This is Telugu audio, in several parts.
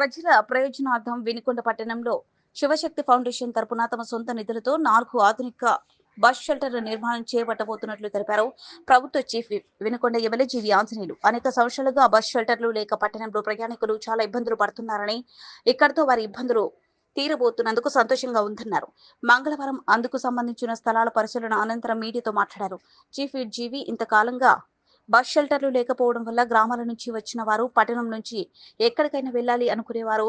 ప్రజల ప్రయోజనార్థం వినుకొండ పట్టణంలో శివశక్తి ఫౌండేషన్ తరపున తమ సొంత నిధులతో నాలుగు ఆధునిక బస్ షెల్టర్ల నిర్మాణం చేపట్టబోతున్నట్లు తెలిపారు. ప్రభుత్వ chief whip Vinukonda MLA G V Anjaneyulu. అనేక సంవత్సరాలుగా బస్ షెల్టర్లు లేక పట్టణంలో ప్రయాణికులు చాలా ఇబ్బందులు పడుతున్నారని ఇక్కడితో వారి ఇబ్బందులు తీరబోతున్నందుకు సంతోషంగా ఉందన్నారు. మంగళవారం అందుకు సంబంధించిన స్థలాల పరిశీలన అనంతరం మీడియాతో మాట్లాడారు. చీఫ్ జీవి ఇంతకాలంగా బస్ షెల్టర్లు లేకపోవడం వల్ల గ్రామాల నుంచి వచ్చిన వారు పట్టణం నుంచి ఎక్కడికైనా వెళ్ళాలి అనుకునేవారు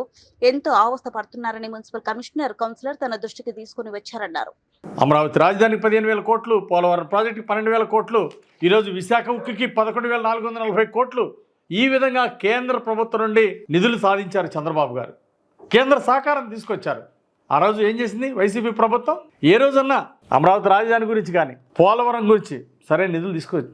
ఎంతో అవస్థ పడుతున్నారని మున్సిపల్ కమిషనర్ కౌన్సిలర్ తన దృష్టికి తీసుకుని వచ్చారన్నారు. అమరావతి రాజధాని పదిహేను వేల కోట్లు పోలవరం ప్రాజెక్టు పన్నెండు వేల కోట్లు ఈరోజు విశాఖ ఉక్కికి పదకొండు వేల నాలుగు వందల నలభై కోట్లు. ఈ విధంగా కేంద్ర ప్రభుత్వం నుండి నిధులు సాధించారు చంద్రబాబు గారు. కేంద్ర సహకారం తీసుకొచ్చారు. ఆ రోజు ఏం చేసింది వైసీపీ ప్రభుత్వం? ఏ రోజన్నా అమరావతి రాజధాని గురించి కానీ పోలవరం గురించి సరే నిధులు తీసుకొచ్చి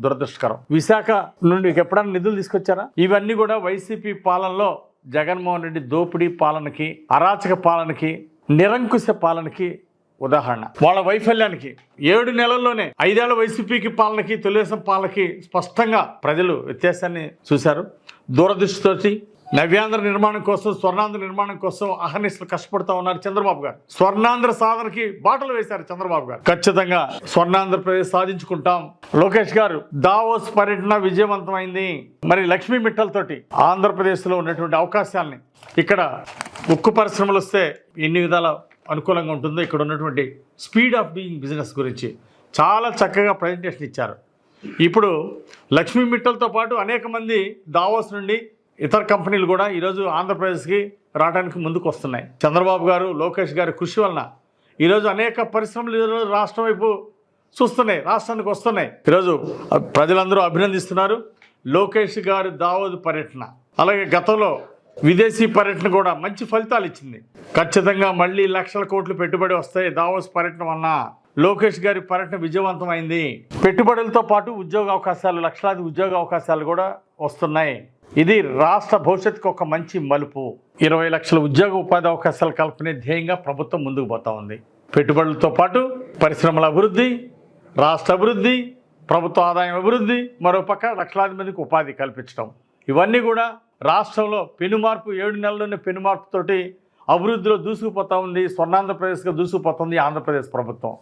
దురదృష్టకరం. విశాఖ నుండి ఎప్పుడైనా నిధులు తీసుకొచ్చారా? ఇవన్నీ కూడా వైసీపీ పాలనలో జగన్మోహన్ రెడ్డి దోపిడీ పాలనకి అరాచక పాలనకి నిరంకుశ పాలనకి ఉదాహరణ. వాళ్ళ వైఫల్యానికి ఏడు నెలల్లోనే ఐదేళ్ళ వైసీపీకి పాలనకి తెలుగుదేశం పాలనకి స్పష్టంగా ప్రజలు వ్యత్యాసాన్ని చూశారు. దూరదృష్టితోటి నవ్యాంధ్ర నిర్మాణం కోసం స్వర్ణాంధ్ర నిర్మాణం కోసం అహర్నిశలు కష్టపడుతూ ఉన్నారు చంద్రబాబు గారు. స్వర్ణాంధ్ర సాధనకి బాటలు వేశారు చంద్రబాబు గారు. ఖచ్చితంగా స్వర్ణాంధ్రప్రదేశ్ సాధించుకుంటాం. లోకేష్ గారు దావోస్ పర్యటన విజయవంతమైంది. మరి లక్ష్మీ మిట్టలతోటి ఆంధ్రప్రదేశ్లో ఉన్నటువంటి అవకాశాలని ఇక్కడ ఉక్కు పరిశ్రమలు వస్తే ఎన్ని విధాల అనుకూలంగా ఉంటుందో ఇక్కడ ఉన్నటువంటి స్పీడ్ ఆఫ్ డూయింగ్ బిజినెస్ గురించి చాలా చక్కగా ప్రజెంటేషన్ ఇచ్చారు. ఇప్పుడు లక్ష్మీ మిట్టలతో పాటు అనేక మంది దావోస్ నుండి ఇతర కంపెనీలు కూడా ఈరోజు ఆంధ్రప్రదేశ్కి రావడానికి ముందుకు వస్తున్నాయి. చంద్రబాబు గారు లోకేష్ గారి కృషి వలన ఈరోజు అనేక పరిశ్రమలు ఈరోజు రాష్ట్రం వైపు చూస్తున్నాయి రాష్ట్రానికి వస్తున్నాయి. ఈరోజు ప్రజలందరూ అభినందిస్తున్నారు లోకేష్ గారి దావోదు పర్యటన. అలాగే గతంలో విదేశీ పర్యటన కూడా మంచి ఫలితాలు ఇచ్చింది. ఖచ్చితంగా మళ్ళీ లక్షల కోట్లు పెట్టుబడి వస్తాయి దావోస్ పర్యటన వలన. లోకేష్ గారి పర్యటన విజయవంతమైంది. పెట్టుబడులతో పాటు ఉద్యోగ అవకాశాలు లక్షలాది ఉద్యోగ అవకాశాలు కూడా వస్తున్నాయి. ఇది రాష్ట్ర భవిష్యత్తుకు ఒక మంచి మలుపు. ఇరవై లక్షల ఉద్యోగ ఉపాధి అవకాశాలు కల్పనే ధ్యేయంగా ప్రభుత్వం ముందుకు పోతా ఉంది. పెట్టుబడులతో పాటు పరిశ్రమల అభివృద్ధి రాష్ట్ర అభివృద్ధి ప్రభుత్వ ఆదాయం అభివృద్ధి మరోపక్క లక్షలాది మందికి ఉపాధి కల్పించడం. ఇవన్నీ కూడా రాష్ట్రంలో పెనుమార్పు ఏడు నెలల్లోనే పెనుమార్పుతోటి అభివృద్ధిలో దూసుకుపోతా ఉంది స్వర్ణాంధ్రప్రదేశ్గా దూసుకుపోతుంది ఆంధ్రప్రదేశ్ ప్రభుత్వం.